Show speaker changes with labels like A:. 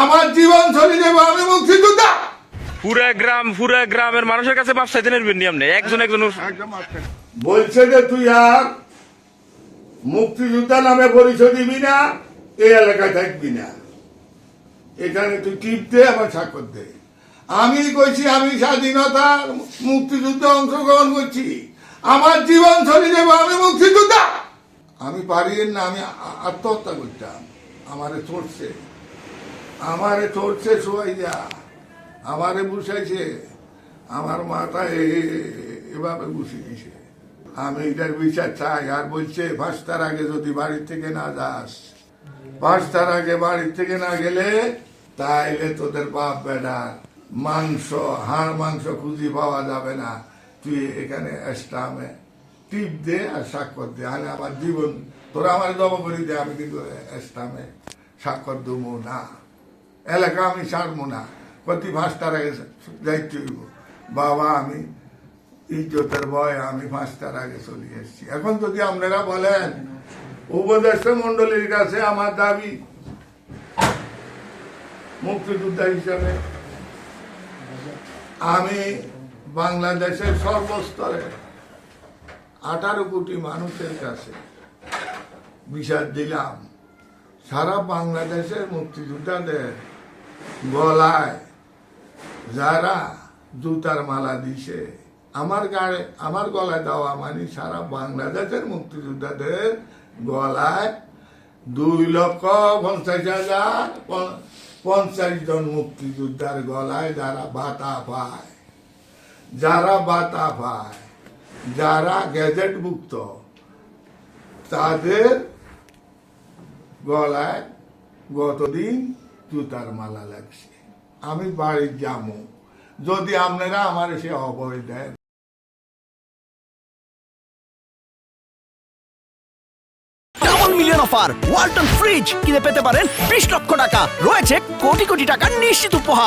A: আমার জীবন চলে যাব আমি মুক্তিযোদ্ধা।
B: পুরা গ্রাম পুরা গ্রামের মানুষের কাছে মাপ চাইতে নেবেন নি আপনি একজন একজন
A: বলছে যে তুই আর মুক্তিযোদ্ধা নামে পরিচয় দিবি না এই এলাকায় থাকবি না। এখানে তুই টিপ দে আবার স্বাক্ষর দে। আমি কইছি আমি স্বাধীনতা মুক্তিযুদ্ধে অংশগ্রহণ করছি। আমার জীবন চলে যাব আমি মুক্তিযোদ্ধা। আমি পারি না আমি আত্মহত্যা করতাম। আমারে চড়ছে আমারে চড়ছে সোয়াইয়া আমারে বুঝাইছে, আমার মাথা এভাবে বুঝে দিছে আমি এটার বিচার চাই, আর বলছে পাঁচটার আগে যদি বাড়ি থেকে না যাস পাঁচটার আগে বাড়ি থেকে না গেলে, তাইলে তোদের বাপ বেটা মাংস, হাড় মাংস খুঁজি পাওয়া যাবে না। তুই এখানে স্টামে টিপ দে আর স্বাক্ষর দে আলে আমার জীবন, তোরা আমার করে দে, আমি কিন্তু স্টামে স্বাক্ষর দেবো না। এলাকা আমি ছাড়বো না। প্রতি পাঁচটার আগে যাইতে হইব। বাবা, আমি ইজ্জতের ভয় আমি পাঁচটার আগে চলে এসেছি। এখন যদি আপনারা বলেন, উপদেষ্টা মন্ডলীর কাছে আমার দাবি, মুক্তিযোদ্ধা হিসাবে, আমি বাংলাদেশের সর্বস্তরে আঠারো কোটি মানুষের কাছে বিচার দিলাম। সারা বাংলাদেশের মুক্তিযোদ্ধাদের গলায় যারা জুতার মালা দিছে, আমার গায়ে, আমার গলায় দেওয়া মানে সারা বাংলাদেশের মুক্তিযোদ্ধাদের গলায় দুই লক্ষ পঞ্চাশ হাজার পঞ্চাশ জন মুক্তিযোদ্ধার গলায় যারা বাতা পায়, যারা বাতা পায়, যারা গ্যাজেটভুক্ত তাদের গলায় গতদিন জুতার মালা লাগছে। আমি বাড়ি যাব। যদি আপনারা আমার সে অবয় দেন।
C: মিলিয়ন অফার ওয়ালটন ফ্রিজ কিনে পেতে পারেন বিশ লক্ষ টাকা। রয়েছে কোটি কোটি টাকা নিশ্চিত উপহার।